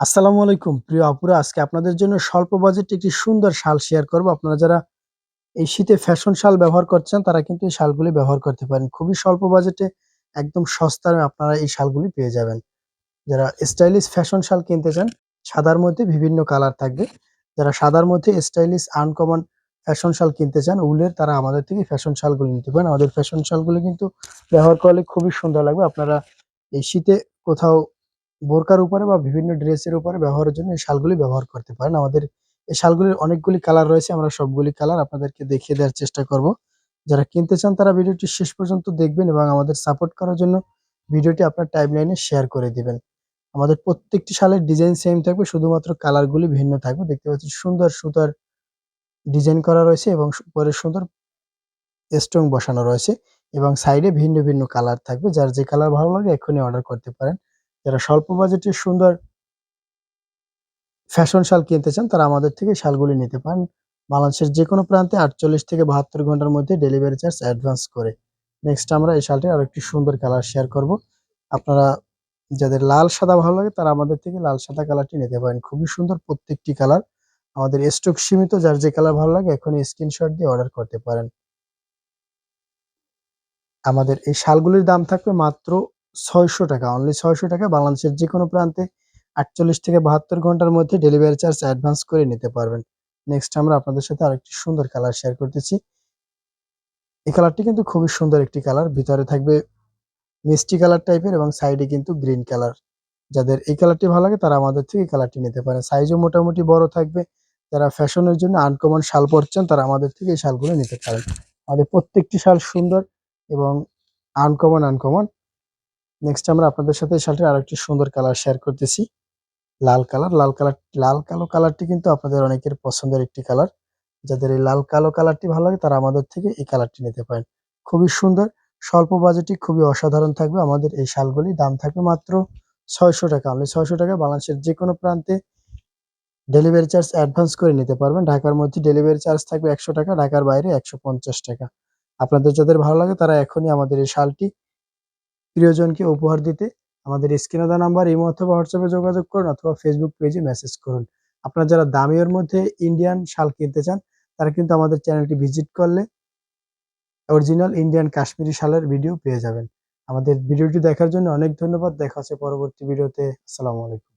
আসসালামু আলাইকুম। প্রিয় আপুরা, আজকে আপনাদের জন্য স্বল্প বাজেটে একটি সুন্দর শাল শেয়ার করব। আপনারা যারা এই শীতে ফ্যাশন শাল ব্যবহার করছেন, তারা কিন্তু এই শালগুলি ব্যবহার করতে পারেন। খুবই স্বল্প বাজেটে একদম সস্তায় আপনারা এই শালগুলি পেয়ে যাবেন। যারা স্টাইলিশ ফ্যাশন শাল কিনতে চান, সাদার মধ্যে বিভিন্ন কালার থাকবে। যারা সাদার মধ্যে স্টাইলিশ আনকমন ফ্যাশন শাল কিনতে চান, উলের, তারা আমাদের থেকে ফ্যাশন শালগুলি নিতে পারেন। আমাদের ফ্যাশন শালগুলি কিন্তু ব্যবহার করলে খুবই সুন্দর লাগবে। আপনারা এই শীতে কোথাও বোরকার উপরে বা বিভিন্ন ড্রেসের উপরে ব্যবহারের জন্য এই শালগুলি ব্যবহার করতে পারেন। আমাদের এই শালগুলির অনেকগুলি কালার রয়েছে, আমরা সবগুলি কালার আপনাদেরকে দেখিয়ে দেওয়ার চেষ্টা করব। যারা কিনতে চান তারা ভিডিওটি শেষ পর্যন্ত দেখবেন এবং আমাদের সাপোর্ট করার জন্য ভিডিওটি আপনার টাইম টাইমলাইনে শেয়ার করে দিবেন। আমাদের প্রত্যেকটি শালের ডিজাইন সেম থাকবে, শুধুমাত্র কালারগুলি ভিন্ন থাকবে। দেখতে পাচ্ছি সুন্দর সুতার ডিজাইন করা রয়েছে এবং উপরে সুন্দর স্টোন বসানো রয়েছে এবং সাইডে ভিন্ন ভিন্ন কালার থাকবে। যার যে কালার ভালো লাগে এখনই অর্ডার করতে পারেন। যারা স্বল্প বাজেটের সুন্দর ফ্যাশন শাল কিনতে চান, তারা আমাদের থেকে শালগুলি নিতে পারেন। বাংলাদেশের যে কোনো প্রান্তে আটচল্লিশ থেকে বাহাত্তর ঘণ্টার মধ্যে ডেলিভারি চার্জ অ্যাডভান্স করে। নেক্সট আমরা এই শালটির আরও একটি সুন্দর কালার শেয়ার করব। আপনারা যাদের লাল, সাদা ভালো লাগে, তারা আমাদের থেকে লাল, সাদা কালারটি নিতে পারেন। খুবই সুন্দর প্রত্যেকটি কালার। আমাদের স্টক সীমিত, যার যে কালার ভালো লাগে, এখনই স্ক্রিনশট দিয়ে অর্ডার করতে পারেন। আমাদের এই শালগুলির দাম থাকবে মাত্র ছয়শো টাকা অনলি ছয়শো টাকা। বাংলাদেশের যে কোনো প্রান্তে আটচল্লিশ থেকে বাহাত্তর ঘণ্টার মধ্যে ডেলিভারি চার্জ অ্যাডভান্স করে নিতে পারবেন। নেক্সট আমরা আপনাদের সাথে আরেকটি সুন্দর কালার শেয়ার করতেছি। এই কালারটি কিন্তু খুবই সুন্দর একটি কালার ভিতরে থাকবে মিষ্টি কালার টাইপের এবং সাইডে কিন্তু গ্রিন কালার যাদের এই কালারটি ভালো লাগে, তারা আমাদের থেকে এই কালারটি নিতে পারে সাইজও মোটামুটি বড় থাকবে। যারা ফ্যাশনের জন্য আনকমন শাল পরছেন, তারা আমাদের থেকে এই শালগুলো নিতে পারেন। আমাদের প্রত্যেকটি শাল সুন্দর এবং আনকমন আনকমন নেক্সট আমরা আপনাদের সাথে এই শালটির আরেকটি সুন্দর কালার শেয়ার করতেছি। লাল কালার লাল কালার লাল কালো কালারটি কিন্তু আপনাদের অনেকের পছন্দের একটি কালার যাদের এই লাল কালো কালারটি ভালো লাগে, তারা আমাদের থেকে এই কালারটি নিতে পারেন। খুবই সুন্দর, স্বল্প বাজেটে খুবই অসাধারণ থাকবে। আমাদের এই শালগুলি দাম থাকবে মাত্র ছয়শো টাকা। আপনি ছয়শো টাকা বাংলাদেশের যে কোনো প্রান্তে ডেলিভারি চার্জ অ্যাডভান্স করে নিতে পারবেন। ঢাকার মধ্যে ডেলিভারি চার্জ থাকবে একশো টাকা, ঢাকার বাইরে একশো পঞ্চাশ টাকা। আপনাদের যাদের ভালো লাগে, তারা এখনই আমাদের এই শালটি প্রিয়জনকে উপহার দিতে আমাদের স্ক্রিনে দেওয়া নাম্বার, ইমো অথবা হোয়াটসঅ্যাপে যোগাযোগ করুন অথবা ফেসবুক পেজে মেসেজ করুন। আপনারা যারা দামিওর মধ্যে ইন্ডিয়ান শাল কিনতে চান, তারা কিন্তু আমাদের চ্যানেলটি ভিজিট করলে অরিজিনাল ইন্ডিয়ান কাশ্মীরি শালের ভিডিও পেয়ে যাবেন। আমাদের ভিডিওটি দেখার জন্য অনেক ধন্যবাদ। দেখা হচ্ছে পরবর্তী ভিডিওতে আসসালামু আলাইকুম।